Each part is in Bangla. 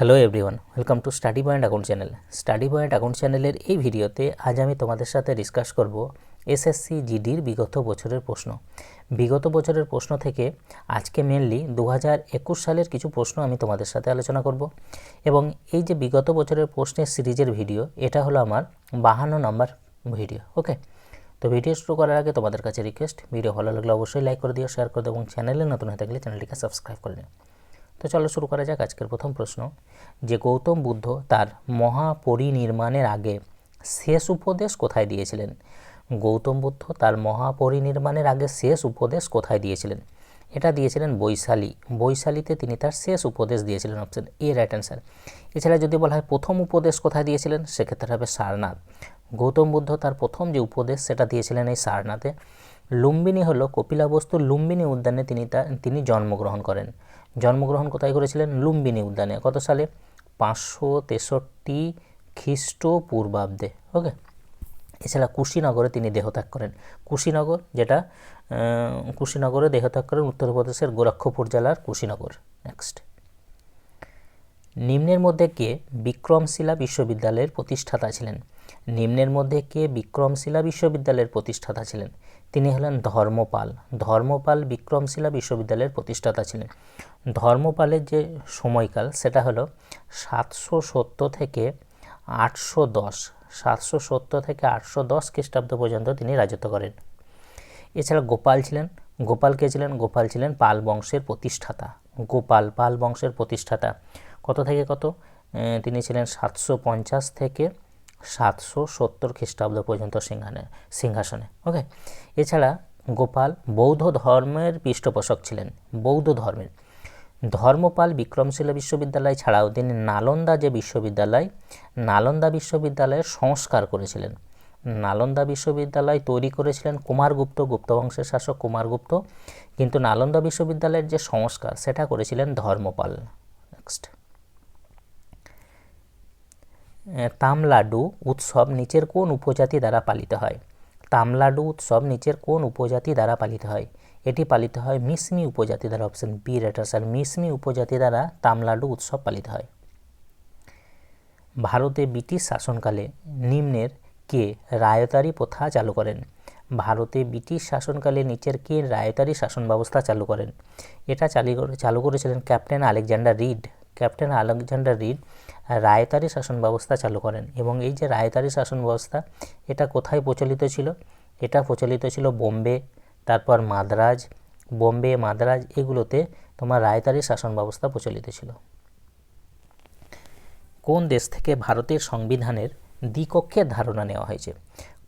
Hello everyone welcome to study point account channel study point account চ্যানেলের এই ভিডিওতে আজ আমি তোমাদের সাথে ডিসকাস করব এসএসসি জিডির বিগত বছরের প্রশ্ন। বিগত বছরের প্রশ্ন থেকে আজকে মেনলি দু হাজার একুশ সালের কিছু প্রশ্ন আমি তোমাদের সাথে আলোচনা করব। এবং এই যে বিগত বছরের প্রশ্নের সিরিজের ভিডিও, এটা হলো আমার বাহান্ন নম্বর ভিডিও ওকে তো ভিডিও শুরু করার আগে তোমাদের কাছে রিকোয়েস্ট ভিডিও ভালো লাগলে অবশ্যই লাইক করে দিও শেয়ার করে দিও এবং চ্যানেলে নতুন হয়ে থাকলে চ্যানেলটিকে সাবস্ক্রাইব করে নিও। তো চলো শুরু করা যাক আজকের প্রথম প্রশ্ন। যে গৌতম বুদ্ধ তার মহাপরিনির্মাণের আগে শেষ উপদেশ কোথায় দিয়েছিলেন? গৌতম বুদ্ধ তার মহাপরিনির্মাণের আগে শেষ উপদেশ কোথায় দিয়েছিলেন? এটা দিয়েছিলেন বৈশালী। বৈশালীতে তিনি তার শেষ উপদেশ দিয়েছিলেন অপশন এ রাইট অ্যান্সার এছাড়া যদি বলা হয় প্রথম উপদেশ কোথায় দিয়েছিলেন, সেক্ষেত্রে হবে সারনাথ। গৌতম বুদ্ধ তার প্রথম যে উপদেশ সেটা দিয়েছিলেন এই সারনাথে। লুম্বিনী হলো কপিলাবস্তুর লুম্বিনী উদ্যানে তিনি তা, তিনি জন্মগ্রহণ করেন। জন্মগ্রহণ কোথায় করেছিলেন? লুম্বিনী উদ্যানে। কত সালে? পাঁচশো তেষট্টি খ্রিস্টপূর্বাব্দে। ওকে? এছাড়া কুশীনগরে তিনি দেহত্যাগ করেন। কুশীনগর, যেটা কুশীনগরে দেহত্যাগ করেন উত্তরপ্রদেশের গোরক্ষপুর জেলার কুশীনগর। নেক্সট নিম্নের মধ্যে কে বিক্রমশিলা বিশ্ববিদ্যালয়ের প্রতিষ্ঠাতা ছিলেন? নিম্নের মধ্যে কে বিক্রমশিলা বিশ্ববিদ্যালয়ের প্রতিষ্ঠাতা ছিলেন? তিনি হলেন ধর্মপাল। ধর্মপাল বিক্রমশিলা বিশ্ববিদ্যালয়ের প্রতিষ্ঠাতা ছিলেন। ধর্মপালের যে সময়কাল, সেটা হলো সাতশো সত্তর থেকে আটশো দশ। সাতশো সত্তর থেকে আটশো দশ খ্রিস্টাব্দ পর্যন্ত তিনি রাজত্ব করেন। এছাড়া গোপাল ছিলেন। গোপাল কে ছিলেন? গোপাল ছিলেন পাল বংশের প্রতিষ্ঠাতা। গোপাল পাল বংশের প্রতিষ্ঠাতা। কত থেকে কত? তিনি ছিলেন সাতশো পঞ্চাশ থেকে সাতশো সত্তর খ্রিস্টাব্দ পর্যন্ত সিংহানে, সিংহাসনে ওকে এছাড়া গোপাল বৌদ্ধ ধর্মের পৃষ্ঠপোষক ছিলেন, বৌদ্ধ ধর্মের। ধর্মপাল বিক্রমশিলা বিশ্ববিদ্যালয় ছাড়াও তিনি নালন্দা যে বিশ্ববিদ্যালয়, নালন্দা বিশ্ববিদ্যালয়ের সংস্কার করেছিলেন। নালন্দা বিশ্ববিদ্যালয় তৈরি করেছিলেন কুমারগুপ্ত গুপ্ত বংশের শাসক কুমারগুপ্ত। কিন্তু নালন্দা বিশ্ববিদ্যালয়ের যে সংস্কার, সেটা করেছিলেন ধর্মপাল। নেক্সট তামলাডু উৎসব নিচের কোন উপজাতি দ্বারা পালিত হয়? তামলাডু উৎসব নিচের কোন উপজাতি দ্বারা পালিত হয়? এটি পালিত হয় মিসমি উপজাতি দ্বারা অপশন বি আর মিসমি উপজাতি দ্বারা তামলাডু উৎসব পালিত হয়। ভারতে ব্রিটিশ শাসনকালে নিম্নের কে রায়তারি প্রথা চালু করেন? ভারতে ব্রিটিশ শাসনকালে নিচের কে রায়তারি শাসন ব্যবস্থা চালু করেন? এটা চালু চালু করেছিলেন captain Alexander Read. Captain Alexander Read ryotwari শাসন ব্যবস্থা চালু করেন। এবং এই যে রায়তারি শাসন ব্যবস্থা, এটা কোথায় প্রচলিত ছিল? এটা প্রচলিত ছিল বোম্বে, তারপর মাদ্রাজ, বোম্বে, মাদ্রাজ, এগুলোতে তোমার রায়তারি শাসন ব্যবস্থা প্রচলিত ছিল। কোন দেশ থেকে ভারতের সংবিধানের দ্বিকক্ষের ধারণা নেওয়া হয়েছে?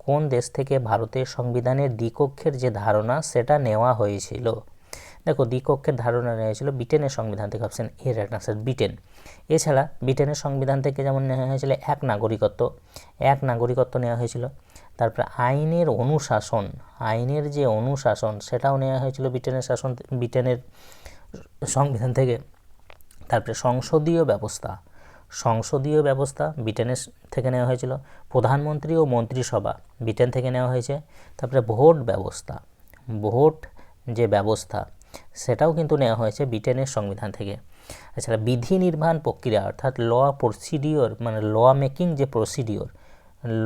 কোন দেশ থেকে ভারতের সংবিধানের দ্বিকক্ষের যে ধারণা, সেটা নেওয়া হয়েছিল? দেখো দ্বিকক্ষের ধারণা নেওয়া হয়েছিল ব্রিটেনের সংবিধান থেকে option A right answer Britain. এছাড়া ব্রিটেনের সংবিধান থেকে যেমন নেওয়া হয়েছিল এক নাগরিকত্ব এক নাগরিকত্ব নেওয়া হয়েছিল। তারপরে আইনের অনুশাসন, আইনের যে অনুশাসন সেটাও নেওয়া হয়েছিল ব্রিটেনের শাসন, ব্রিটেনের সংবিধান থেকে। তারপরে সংসদীয় ব্যবস্থা সংসদীয় ব্যবস্থা ব্রিটেনের থেকে নেওয়া হয়েছিল। প্রধানমন্ত্রী ও মন্ত্রিসভা ব্রিটেন থেকে নেওয়া হয়েছে। তারপরে ভোট ব্যবস্থা, ভোট যে ব্যবস্থা সেটাও কিন্তু নেওয়া হয়েছে ব্রিটেনের সংবিধান থেকে। এছাড়া বিধি নির্মাণ প্রক্রিয়া অর্থাৎ ল প্রসিডিওর মানে ল মেকিং যে প্রসিডিওর,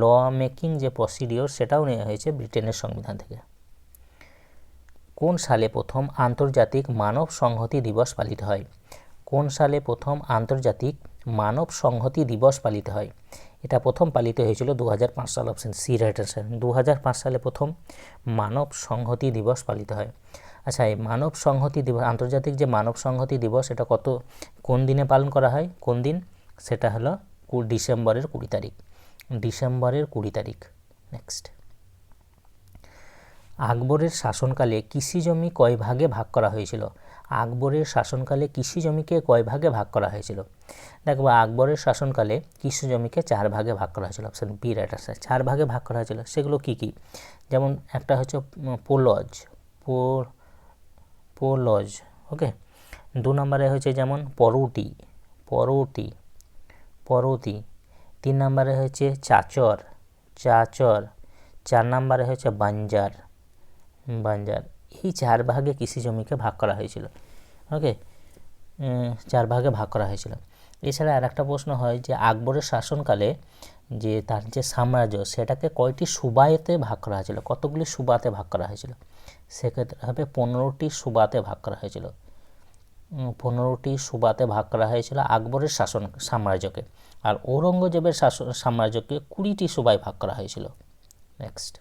ল মেকিং যে প্রসিডিওর সেটাও নেওয়া হয়েছে ব্রিটেনের সংবিধান থেকে। কোন সালে প্রথম আন্তর্জাতিক মানব সংহতি দিবস পালিত হয়? কোন সালে প্রথম আন্তর্জাতিক মানব সংহতি দিবস পালিত হয়? এটা প্রথম পালিত হয়েছিল দু সাল অপশন সি রাইট আনসার দু সালে প্রথম মানব সংহতি দিবস পালিত হয়। আচ্ছা এই মানব সংহতি দিবস, আন্তর্জাতিক যে মানব সংহতি দিবস এটা কত, কোন দিনে পালন করা হয়? কোন দিন? সেটা হলো ডিসেম্বরের কুড়ি তারিখ। ডিসেম্বরের কুড়ি তারিখ। নেক্সট আকবরের শাসনকালে কৃষি জমি কয় ভাগে ভাগ করা হয়েছিল? আকবরের শাসনকালে কৃষি জমিকে কয় ভাগে ভাগ করা হয়েছিল? দেখব আকবরের শাসনকালে কৃষি জমিকে চার ভাগে ভাগ করা হয়েছিল। অপশন বি রাইট আনসার চার ভাগে ভাগ করা হয়েছিল। সেগুলো কি কি? যেমন একটা হচ্ছে পোলজ, পো পোলজ ওকে দু নম্বরে হচ্ছে যেমন পরৌটি পরৌটি, পরৌতি। তিন নম্বরে হচ্ছে চাচর চাচর। চার নম্বরে হচ্ছে বাঞ্জার বাঞ্জার। এই চার ভাগে কৃষি জমিকে ভাগ করা হয়েছিল ওকে চার ভাগে ভাগ করা হয়েছিল। এছাড়া আর একটা প্রশ্ন হয় যে আকবরের শাসনকালে যে তার যে সাম্রাজ্য, সেটাকে কয়টি সুবায়তে ভাগ করা হয়েছিল? কতগুলি সুবাতে ভাগ করা হয়েছিল? সেক্ষেত্রে হবে পনেরোটি সুবাতে ভাগ করা হয়েছিল। পনেরোটি সুবাতে ভাগ করা হয়েছিল আকবরের শাসন, সাম্রাজ্যকে। আর ঔরঙ্গজেবের শাসন সাম্রাজ্যকে কুড়িটি সুবায় ভাগ করা হয়েছিল। নেক্সট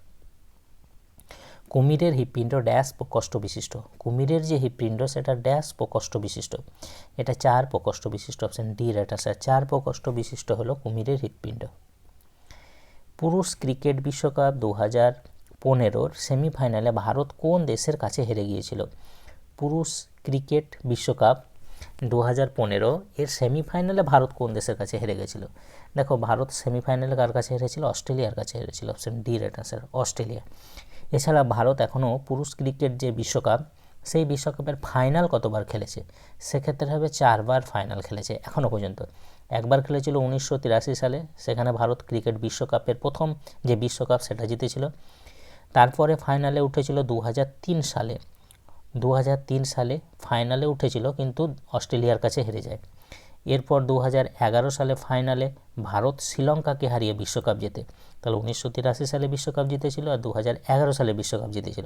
কুমিরের হৃৎপিণ্ড ড্যাশ প্রকোষ্ঠ বিশিষ্ট। কুমিরের যে হৃৎপিণ্ড, সেটা ড্যাশ প্রকোষ্ঠ বিশিষ্ট। এটা চার প্রকোষ্ঠ বিশিষ্ট অপশন ডি রাইট আনসার চার প্রকোষ্ঠ বিশিষ্ট হলো কুমিরের হৃৎপিণ্ড। পুরুষ ক্রিকেট বিশ্বকাপ দু হাজার পনেরোর সেমিফাইনালে ভারত কোন দেশের কাছে হেরে গিয়েছিল? পুরুষ ক্রিকেট বিশ্বকাপ দু হাজার পনেরো এর সেমিফাইনালে ভারত কোন দেশের কাছে হেরে গেছিল? দেখো, ভারত সেমিফাইনালে কার কাছে হেরেছিল? অস্ট্রেলিয়ার কাছে হেরেছিল option D right answer Australia. এছাড়া ভারত এখনও পুরুষ ক্রিকেট যে বিশ্বকাপ, সেই বিশ্বকাপের ফাইনাল কতবার খেলেছে? সেক্ষেত্রে হবে চারবার ফাইনাল খেলেছে এখনও পর্যন্ত। একবার খেলেছিল উনিশশো তিরাশি সালে, সেখানে ভারত ক্রিকেট বিশ্বকাপের প্রথম যে বিশ্বকাপ, সেটা জিতেছিল। তারপরে ফাইনালে উঠেছিল দু হাজার তিন সালে। দু হাজার তিন সালে ফাইনালে উঠেছিল, কিন্তু অস্ট্রেলিয়ার কাছে হেরে যায়। এরপর দু হাজার এগারো সালে ফাইনালে ভারত শ্রীলঙ্কাকে হারিয়ে বিশ্বকাপ জেতে। তাহলে উনিশশো তিরাশি সালে বিশ্বকাপ জিতেছিল আর দু হাজার এগারো সালে বিশ্বকাপ জিতেছিল।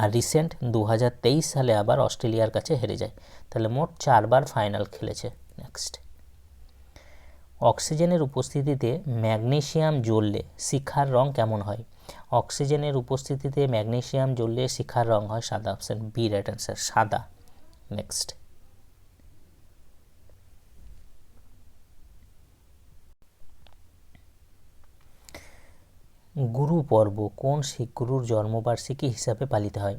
আর রিসেন্ট দু হাজার তেইশ সালে আবার অস্ট্রেলিয়ার কাছে হেরে যায়। তাহলে মোট চারবার ফাইনাল খেলেছে নেক্সট অক্সিজেনের উপস্থিতিতে ম্যাগনেসিয়াম জ্বললে শিখার রং কেমন হয়? অক্সিজেনের উপস্থিতিতে ম্যাগনেশিয়াম জ্বললে শিখার রং হয় সাদা, অপশন বি রাইট অ্যান্সার সাদা। নেক্সট গুরু পর্ব কোন শিখ গুরুর জন্মবার্ষিকী হিসাবে পালিত হয়?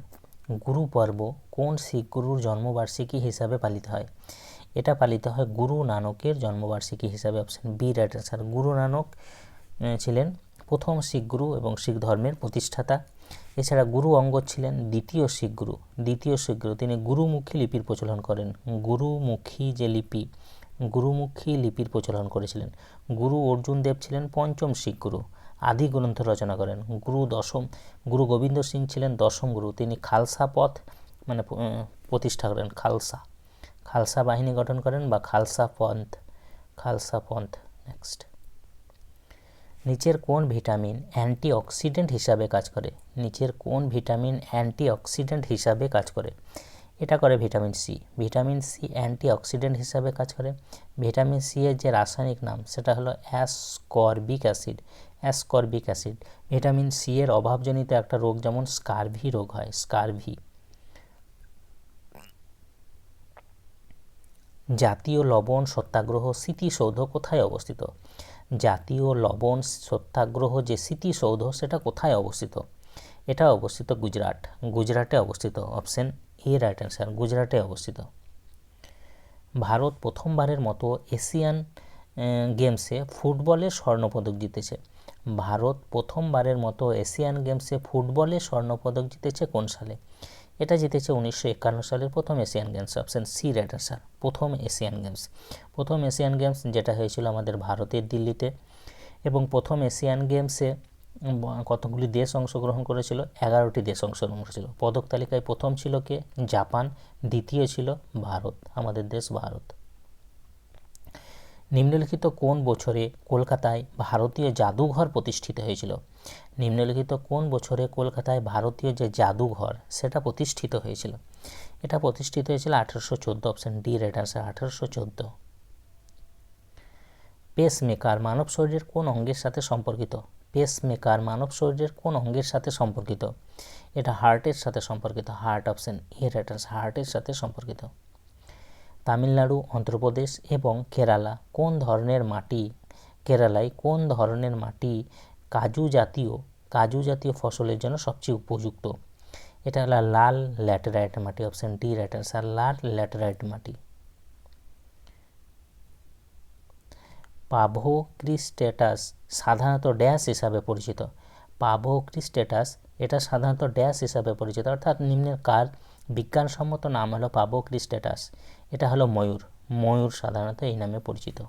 গুরু পর্ব কোন শিখ গুরুর জন্মবার্ষিকী হিসাবে পালিত হয়? এটা পালিত হয় গুরু নানকের জন্মবার্ষিকী হিসাবে, option B right answer Guru Nanak ছিলেন প্রথম শিখ গুরু এবং শিখ ধর্মের প্রতিষ্ঠাতা। এছাড়া গুরু অঙ্গদ ছিলেন দ্বিতীয় শিখ গুরু দ্বিতীয় শিখ গুরু তিনি গুরুমুখী লিপির প্রচলন করেন। গুরুমুখী যে লিপি, গুরুমুখী লিপির প্রচলন করেছিলেন। গুরু অর্জুন দেব ছিলেন পঞ্চম শিখ গুরু আদি গ্রন্থ রচনা করেন। গুরু দশম, গুরু গোবিন্দ সিং ছিলেন দশম গুরু। তিনি খালসা পথ মানে প্রতিষ্ঠা করেন। খালসা। খালসা বাহিনী গঠন করেন বা খালসা পন্থ। খালসা পন্থ নেক্সট নিচের কোন ভিটামিন অ্যান্টিঅক্সিডেন্ট হিসাবে কাজ করে। নিচের কোন ভিটামিন অ্যান্টিঅক্সিডেন্ট হিসাবে কাজ করে। এটা করে vitamin C. Vitamin C antioxidant হিসাবে কাজ করে। ভিটামিন সি এর যে রাসায়নিক নাম, সেটা হলো ascorbic acid. Ascorbic acid. Vitamin C এর অভাবজনিত একটা রোগ যেমন স্কারভি রোগ হয়, স্কারভি। জাতীয় লবণ, সত্যাগ্রহ, স্মৃতিসৌধ কোথায় অবস্থিত? জাতীয় লবণ সত্যাগ্রহ যে স্মৃতিসৌধ, সেটা কোথায় অবস্থিত? এটা অবস্থিত গুজরাট। গুজরাটে অবস্থিত। অপশন এ রাইট অ্যান্সার গুজরাটে অবস্থিত। ভারত প্রথমবারের মতো এশিয়ান গেমসে ফুটবলে স্বর্ণপদক জিতেছে। ভারত প্রথমবারের মতো এশিয়ান গেমসে ফুটবলে স্বর্ণপদক জিতেছে কোন সালে? এটা জিতেছে উনিশশো একান্ন সালের প্রথম Asian games option C right answer প্রথম এশিয়ান গেমস। প্রথম এশিয়ান গেমস যেটা হয়েছিল আমাদের ভারতের দিল্লিতে এবং প্রথম এশিয়ান গেমসে কতগুলি দেশ অংশগ্রহণ করেছিল? এগারোটি দেশ অংশগ্রহণ করেছিল। পদক তালিকায় প্রথম ছিল কে? জাপান, দ্বিতীয় ছিল ভারত, আমাদের দেশ ভারত। নিম্নলিখিত কোন বছরে কলকাতায় ভারতীয় জাদুঘর প্রতিষ্ঠিত হয়েছিল? নিম্নলিখিত কোন বছরে কলকাতায় ভারতীয় যে জাদুঘর, সেটা প্রতিষ্ঠিত হয়েছিল? এটা প্রতিষ্ঠিত হয়েছিল আঠারোশো চোদ্দ অপশন ডি রেড আনসার আঠারোশো চোদ্দ। পেসমেকার মানব শরীরের কোন অঙ্গের সাথে সম্পর্কিত? পেসমেকার মানব শরীরের কোন অঙ্গের সাথে সম্পর্কিত? এটা হার্টের সাথে সম্পর্কিত। Heart option A right answer হার্টের সাথে সম্পর্কিত। তামিলনাড়ু, অন্ধ্রপ্রদেশ এবং কেরালা, কোন ধরনের মাটি? কেরালায় কোন ধরনের মাটি কাজু জাতীয় কাজু জাতীয় ফসলের জন্য সবচেয়ে উপযুক্ত। এটা হলো লাল ল্যাটেরাইট মাটি অপশন ডি রাইট আনসার লাল ল্যাটেরাইট মাটি। পাভোক্রিস্টেটাস সাধারণত ড্যাশ হিসাবে পরিচিত। পাভোক্রিস্টেটাস, এটা সাধারণত ড্যাশ হিসাবে পরিচিত, অর্থাৎ নিম্নের কার বিজ্ঞানসম্মত নাম হলো পাভোক্রিস্টেটাস। এটা হলো ময়ূর ময়ূর সাধারণত এই নামে পরিচিত।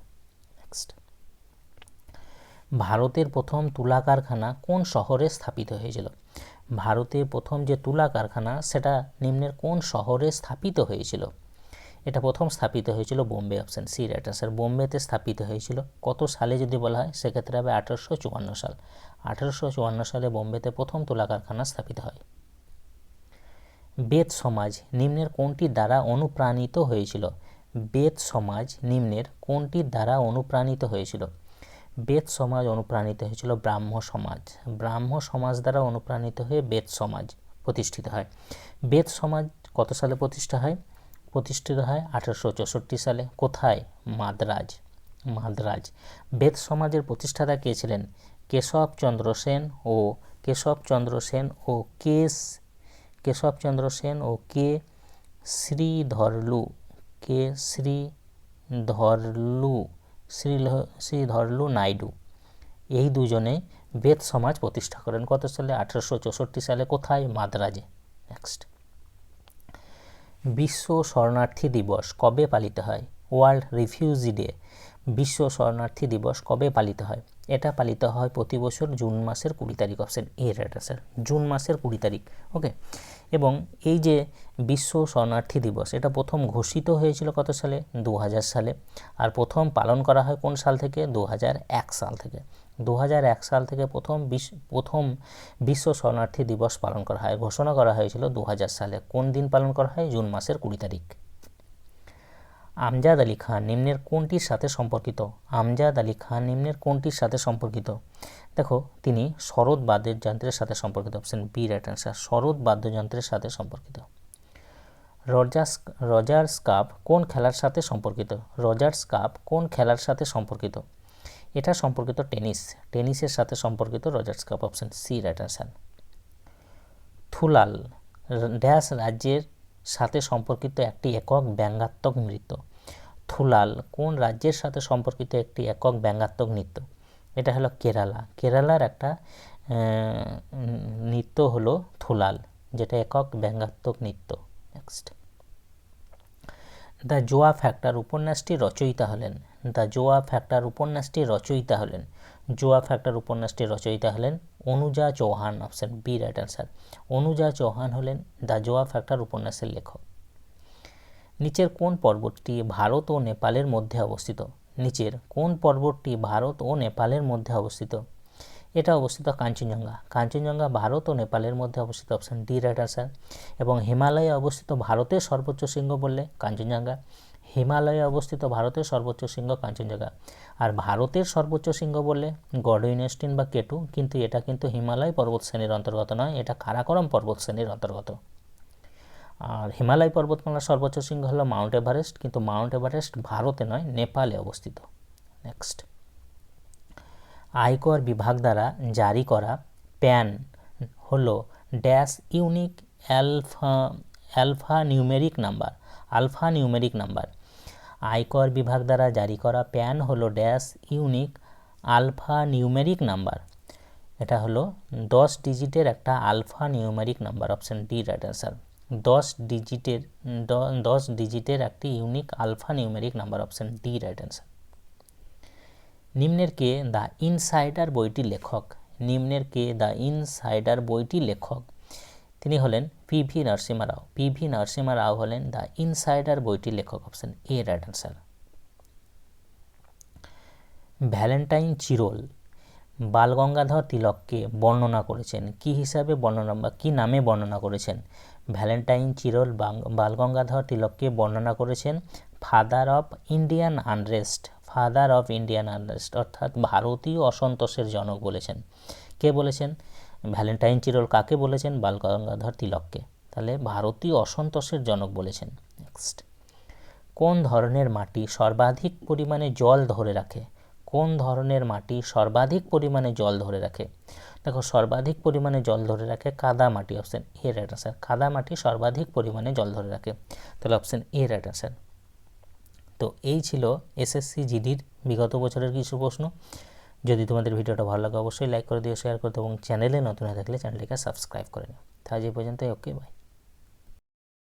নেক্সট ভারতের প্রথম তুলা কারখানা কোন শহরে স্থাপিত হয়েছিল? ভারতের প্রথম যে তুলা কারখানা, সেটা নিম্নের কোন শহরে স্থাপিত হয়েছিল? এটা প্রথম স্থাপিত হয়েছিল Bombay option C right answer বোম্বেতে স্থাপিত হয়েছিল কত সালে যদি বলা হয়? সেক্ষেত্রে হবে আঠারোশো চুয়ান্ন সাল। আঠারোশো চুয়ান্ন সালে বোম্বেতে প্রথম তুলা কারখানা স্থাপিত হয়। বেদ সমাজ নিম্নের কোনটির দ্বারা অনুপ্রাণিত হয়েছিল? বেদ সমাজ নিম্নের কোনটির দ্বারা অনুপ্রাণিত হয়েছিল? বেদ সমাজ অনুপ্রাণিত হয়েছিল ব্রাহ্ম সমাজ। ব্রাহ্ম সমাজ দ্বারা অনুপ্রাণিত হয়ে বেদ সমাজ প্রতিষ্ঠিত হয়। বেদ সমাজ কত সালে প্রতিষ্ঠা হয়? প্রতিষ্ঠিত হয় আঠারোশো চৌষট্টি সালে। কোথায়? মাদ্রাজ। মাদ্রাজ। বেদ সমাজের প্রতিষ্ঠাতা কে ছিলেন? কেশবচন্দ্র সেন ও কেশবচন্দ্র সেন ও কেস কেশবচন্দ্র সেন ও কে শ্রীধরলু। কে শ্রীধরলু। শ্রী শ্রীধরলু নাইডু। এই দুজনে বেদ সমাজ প্রতিষ্ঠা করেন। কত সালে? আঠারোশো চৌষট্টি সালে। কোথায়? মাদ্রাজে। নেক্সট বিশ্ব শরণার্থী দিবস কবে পালিত হয়? ওয়ার্ল্ড রিফিউজি ডে বিশ্ব শরণার্থী দিবস কবে পালিত হয়? এটা পালিত হয় প্রতি বছর জুন মাসের কুড়ি তারিখ option A right sir June মাসের কুড়ি তারিখ ওকে এবং এই যে বিশ্ব শরণার্থী দিবস, এটা প্রথম ঘোষিত হয়েছিল কত সালে? দু হাজার সালে, আর প্রথম পালন করা হয় কোন সাল থেকে? দু হাজার এক সাল থেকে। দু হাজার এক সাল থেকে প্রথম প্রথম বিশ্ব শরণার্থী দিবস পালন করা হয়, ঘোষণা করা হয়েছিল দু হাজার সালে। কোন দিন পালন করা হয়? জুন মাসের কুড়ি তারিখ। আমজাদ আলী খান নিম্নের কোনটির সাথে সম্পর্কিত? আমজাদ আলী খান নিম্নের কোনটির সাথে সম্পর্কিত? দেখো, তিনি শরৎ বাদ্যযন্ত্রের সাথে সম্পর্কিত। অপশন বি রাইট অ্যান্সার শরৎ বাদ্যযন্ত্রের সাথে সম্পর্কিত। রজার্স রজার্স কাপ কোন খেলার সাথে সম্পর্কিত? রজার্স কাপ কোন খেলার সাথে সম্পর্কিত? এটা সম্পর্কিত টেনিস। টেনিসের সাথে সম্পর্কিত Rogers Cup. Option C right answer Thullal dash রাজ্যের সাথে সম্পর্কিত একটি একক ব্যঙ্গাত্মক নৃত্য। থুলাল কোন রাজ্যের সাথে সম্পর্কিত একটি একক ব্যঙ্গাত্মক নৃত্য? এটা হলো কেরালা। কেরালার একটা নৃত্য হলো থুলাল, যেটা একক ব্যঙ্গাত্মক নৃত্য। নেক্সট দ্য জোয়া ফ্যাক্টর উপন্যাসটি রচয়িতা হলেন। দ্য জোয়া ফ্যাক্টর উপন্যাসটি রচয়িতা হলেন। জোয়া ফ্যাক্টর উপন্যাসটি রচয়িতা হলেন Anuja Chauhan, option B, right answer. Anuja Chauhan হলেন দ্য জোয়া ফ্যাক্টর উপন্যাসের লেখক। নিচের কোন পর্বতটি ভারত ও নেপালের মধ্যে অবস্থিত? নিচের কোন পর্বতটি ভারত ও নেপালের মধ্যে অবস্থিত? এটা অবস্থিত কাঞ্চনজঙ্ঘা। কাঞ্চনজঙ্ঘা ভারত ও নেপালের মধ্যে অবস্থিত। Option D right answer. এবং হিমালয়ে অবস্থিত ভারতের সর্বোচ্চ শৃঙ্গ বললে কাঞ্চনজঙ্ঘা। হিমালয়ে অবস্থিত ভারতের সর্বোচ্চ শৃঙ্গ কাঞ্চনজঙ্ঘা। আর ভারতের সর্বোচ্চ শৃঙ্গ বললে গডউইনেস্টিন বা কেটু। কিন্তু এটা কিন্তু হিমালয় পর্বত শ্রেণির অন্তর্গত নয়, এটা কারাকরম পর্বত শ্রেণির অন্তর্গত। আর হিমালয় পর্বতমালার সর্বোচ্চ শৃঙ্গ হলো মাউন্ট এভারেস্ট, কিন্তু মাউন্ট এভারেস্ট ভারতে নয়, নেপালে অবস্থিত। নেক্সট আয়কর বিভাগ দ্বারা জারি করা প্যান হলো dash unique alpha alphanumeric number, alphanumeric number. আয়কর বিভাগ দ্বারা জারি করা প্যান হলো dash unique alphanumeric number. এটা হলো দশ ডিজিটের একটা alphanumeric number, option D right answer দশ ডিজিটের দশ ডিজিটের একটি unique alphanumeric number option D right answer নিম্নের কে দ্য ইনসাইডার বইটির লেখক। নিম্নের কে দ্য ইনসাইডার বইটির লেখক। তিনি হলেন P V Narasimha Rao P V Narasimha Rao হলেন দ্য ইনসাইডার বইটির লেখক option A right answer Valentine Chirol. Balgangadhar তিলককে বর্ণনা করেছেন। কি হিসাবে বর্ণনা বা কী নামে বর্ণনা করেছেন? ভ্যালেন্টাইন চিরোল বালগঙ্গাধর তিলককে বর্ণনা করেছেন father of Indian unrest father of Indian unrest অর্থাৎ ভারতীয় অসন্তোষের জনক বলেছেন। কে বলেছেন? ভ্যালেন্টাইন চিরল কাকে বলেছেন? বালগঙ্গাধর তিলককে। তাহলে ভারতীয় অসন্তোষের জনক বলেছেন। নেক্সট কোন ধরনের মাটি সর্বাধিক পরিমাণে জল ধরে রাখে? কোন ধরনের মাটি সর্বাধিক পরিমাণে জল ধরে রাখে? দেখো, সর্বাধিক পরিমাণে জল ধরে রাখে কাদা মাটি অপশান এ রাইট আনসার কাদা মাটি সর্বাধিক পরিমাণে জল ধরে রাখে। তাহলে অপশান এ রাইট আনসার তো এই ছিল এসএসসি জিডির বিগত বছরের কিছু প্রশ্ন। যদি তোমাদের ভিডিওটা ভালো লাগে, অবশ্যই লাইক করে দিও শেয়ার করে দিও, এবং চ্যানেলে নতুন হয়ে থাকলে চ্যানেলটিকে সাবস্ক্রাইব করে নিও। তাহলে এই পর্যন্তই ওকে বাই